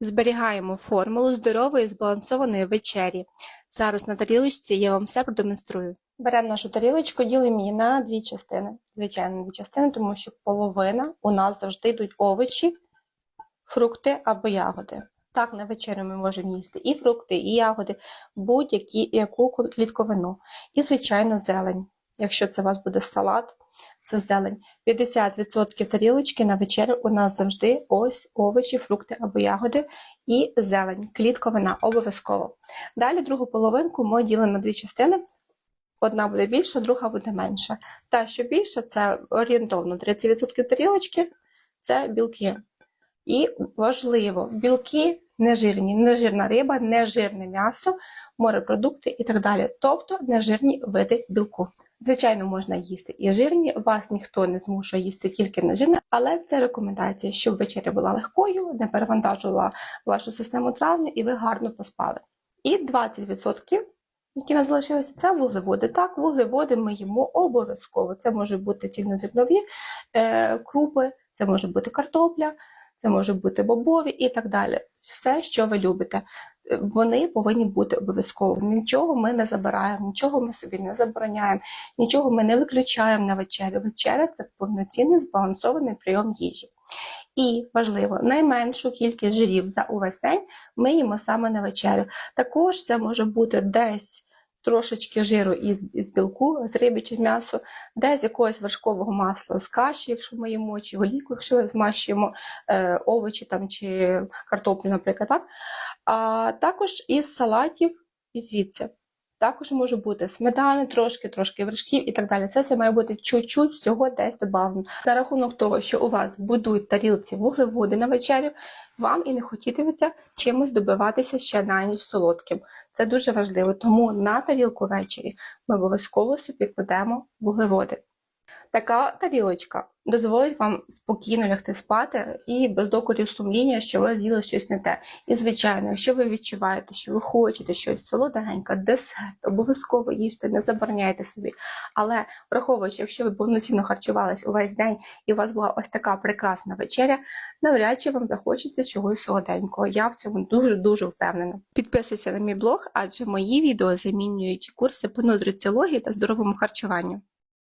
Зберігаємо формулу здорової збалансованої вечері. Зараз на тарілочці я вам все продемонструю. Беремо нашу тарілочку, ділимо її на дві частини. Звичайно, дві частини, тому що половина у нас завжди йдуть овочі, фрукти або ягоди. Так, на вечерю ми можемо їсти і фрукти, і ягоди, будь-які яку клітковину. І, звичайно, зелень. Якщо це у вас буде салат, це зелень. 50% тарілочки на вечерю у нас завжди ось овочі, фрукти або ягоди і зелень, клітковина обов'язково. Далі другу половинку ми ділимо на дві частини. Одна буде більша, друга буде менша. Та, що більша, це орієнтовно 30% тарілочки це білки. І важливо, білки нежирні, нежирна риба, нежирне м'ясо, морепродукти і так далі. Тобто нежирні види білку. Звичайно, можна їсти і жирні, вас ніхто не змушує їсти тільки нежирне, але це рекомендація, щоб вечеря була легкою, не перевантажувала вашу систему травлення і ви гарно поспали. І 20%, які нас залишилися, це вуглеводи. Так, вуглеводи ми їмо обов'язково. Це можуть бути цільнозернові е, крупи, це може бути картопля, це може бути бобові і так далі. Все, що ви любите, вони повинні бути обов'язково. Нічого ми не забираємо, нічого ми собі не забороняємо, нічого ми не виключаємо на вечерю. Вечеря це повноцінний збалансований прийом їжі. І важливо, найменшу кількість жирів за увесь день ми їмо саме на вечерю. Також це може бути десь трошечки жиру із, із білку, з риби чи з м'ясу, десь якогось вершкового масла з каші, якщо ми їмо, чи голіку, якщо змащуємо е, овочі там, чи картоплю, наприклад. так. А також із салатів і звідси. Також може бути сметани, трошки, трошки вершків і так далі. Це все має бути чуть-чуть всього десь добавлено. За рахунок того, що у вас будуть тарілці вуглеводи на вечерю, вам і не хотітиметься чимось добиватися ще на ніч солодким. Це дуже важливо, тому на тарілку ввечері ми обов'язково собі кладемо вуглеводи. Така тарілочка дозволить вам спокійно лягти спати і без докорів сумління, що ви з'їли щось не те. І, звичайно, якщо ви відчуваєте, що ви хочете щось солоденьке, десерт, обов'язково їжте, не забороняйте собі. Але враховуючи, якщо ви повноцінно харчувались увесь день і у вас була ось така прекрасна вечеря, навряд чи вам захочеться чогось солоденького. Я в цьому дуже-дуже впевнена. Підписуйся на мій блог, адже мої відео замінюють курси по нутриціології та здоровому харчуванню.